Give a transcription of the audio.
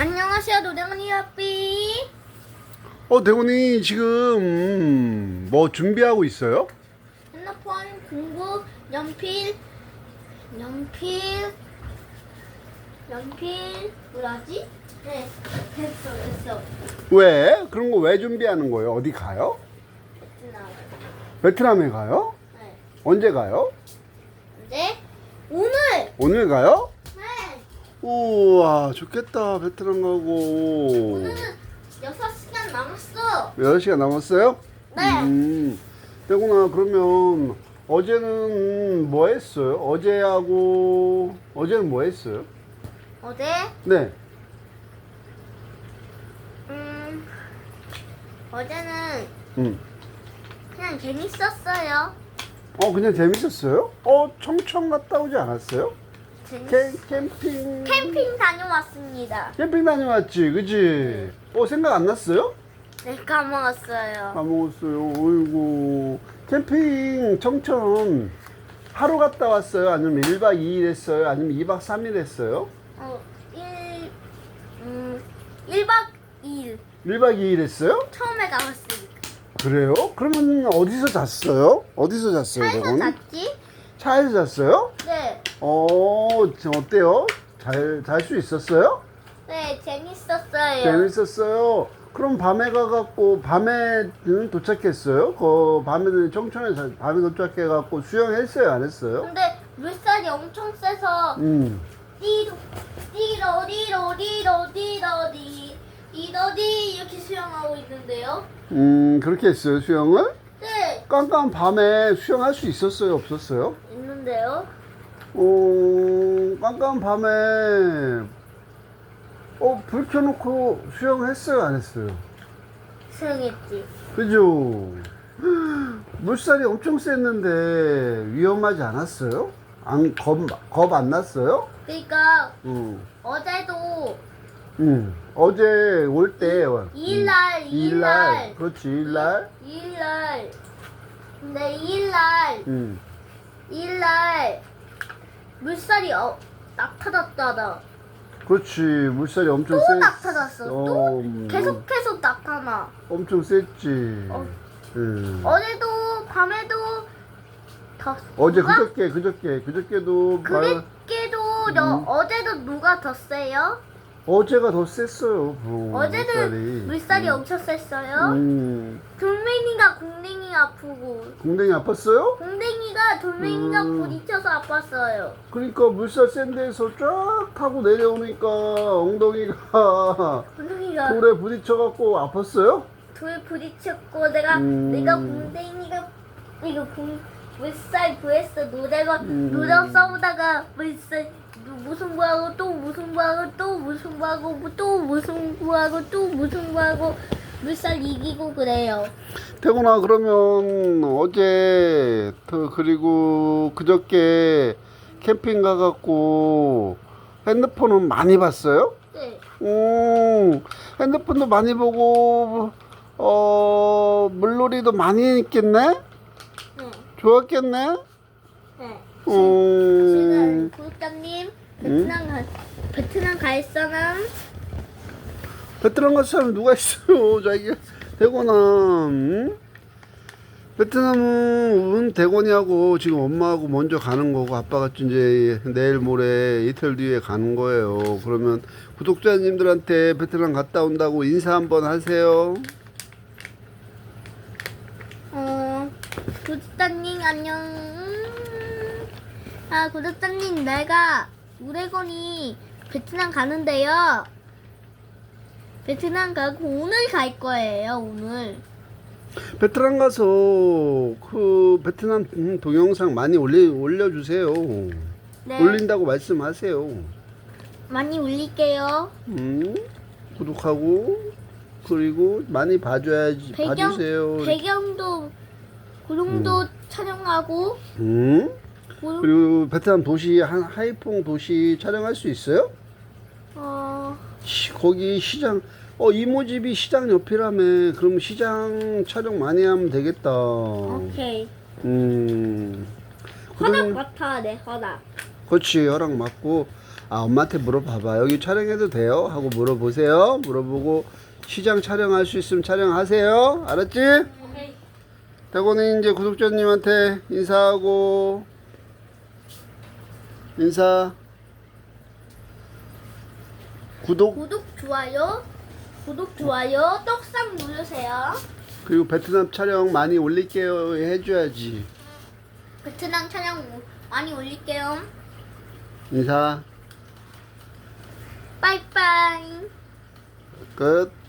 안녕하세요 노량이 아삐 어, 대곤이 지금 음, 뭐 준비하고 있어요? 핸드폰 공부 연필 연필 연필 뭐라지? 네 됐어 됐어 왜? 그런 거 왜 준비하는 거예요? 어디 가요? 나 베트남에 가요? 네 언제 가요? 이제 오늘 오늘 가요? 네 우와, 좋겠다. 베트남 가고. 오늘은 6시간 남았어 6시간 남았어요? 네 음, 대곤아, 그러면 어제는 뭐 했어요? 어제하고, 어제는 뭐 했어요? 어제 네. 음 어제는 음. 그냥 재밌었어요 어, 그냥 재밌었어요? 어, 청청 갔다 오지 않았어요? 캠, 캠핑. 캠핑 다녀왔습니다 캠핑 다녀왔지, 그지? 어, 생각 안 났어요? 네 까먹었어요 까먹었어요. 어이구. 캠핑 청천 하루 갔다 왔어요? 아니면 1박 2일 했어요? 아니면 2박 3일 했어요? 어, 1, 음, 1박 2일. 1박 2일 했어요? 처음에 나왔으니까. 그래요? 그러면 어디서 잤어요? 어디서 잤어요, 차에서 저건? 잤지? 차에서 잤어요? 네. 어, 저 어때요? 잘, 잘 수 있었어요? 네, 재밌었어요. 재밌었어요. 그럼 밤에 가갖고, 밤에는 도착했어요? 그, 밤에는 청천에 자- 밤에 도착해갖고 수영했어요? 안 했어요? 근데 물살이 엄청 세서 음. 띠로 띠로 띠로 띠로 띠로 띠 띠로 띠 이렇게 수영하고 있는데요. 음, 그렇게 했어요, 수영을? 네, 깜깜 밤에 수영할 수 있었어요, 없었어요? 있는데요. 어, 깜깜 밤에, 어, 불 켜놓고 수영했어요, 안 했어요? 수영했지. 그죠? 물살이 엄청 셌는데 위험하지 않았어요? 안, 겁, 겁 안 났어요? 그러니까 응. 어제도 응. 어제 올 때. 2일날 2일날 그렇지, 2일날. 2일날 근데 2일날 응. 2일날 물살이 어, 나타났잖아. 그렇지, 물살이 엄청 또 셌. 나타났어. 또 음, 계속 계속 나타나. 엄청 셌지. 어. 응. 어제도 밤에도 더 어제 누가? 그저께, 그저께, 그저께도. 말- 그저께도 너 음. 어제도 누가 더 세요? 어제가 더 셌어요. 어, 어제는 물살이, 음. 엄청 셌어요. 음. 돌멩이가 공댕이 아프고 공댕이 아팠어요? 공댕이가 돌멩이가 음. 부딪혀서 아팠어요. 그러니까 물살 센 데서 쫙 타고 내려오니까 엉덩이가 공댕이가 돌에 부딪혀갖고 아팠어요? 돌 부딪혔고 내가 음. 내가 공댕이가 이거 공 물살 구했어 노래가 음. 노래 싸우다가 물살 무승부하고 또 무승부하고 또 무승부하고 또 무승부하고 또 무승부하고 물살 이기고 그래요. 태곤아 그러면 어제 그 그리고 그저께 캠핑 가갖고 핸드폰은 많이 봤어요? 네. 음, 핸드폰도 많이 보고 어 물놀이도 많이 했겠네? 네. 좋았겠네? 네. 음, 지금 구독자님 베트남 가 베트남 갈 사람 베트남 갈 사람 누가 있어요? 자기가 대곤아 응? 베트남은 대곤이하고 지금 엄마하고 먼저 가는 거고 아빠가 이제 내일 모레 이틀 뒤에 가는 거예요. 그러면 구독자님들한테 베트남 갔다 온다고 인사 한번 하세요. 어 구독자님 안녕. 음. 아 구독자님 내가 우레곤이 베트남 가는데요. 베트남 가고 오늘 갈 거예요 오늘. 베트남 가서 그 베트남 동영상 많이 올려 올려주세요. 네. 올린다고 말씀하세요. 많이 올릴게요. 음, 구독하고 그리고 많이 봐줘야지 배경 봐주세요. 배경도 고용도 촬영하고 음, 그리고 베트남 도시 한 하이퐁 도시 촬영할 수 있어요? 어 시- 거기 시장 어 이모집이 시장 옆이라며 그럼 시장 촬영 많이 하면 되겠다. 오케이. 음, 허락 그럼- 맡아 내 허락. 그렇지 허락 맞고 아 엄마한테 물어봐봐 여기 촬영해도 돼요? 하고 물어보세요 물어보고 시장 촬영할 수 있으면 촬영하세요 알았지? 대곤이 이제 구독자님한테 인사하고 인사 구독 구독 좋아요. 구독 좋아요. 떡상 누르세요. 그리고 베트남 촬영 많이 올릴게요 해줘야지 베트남 촬영 많이 올릴게요. 인사 빠이빠이. 끝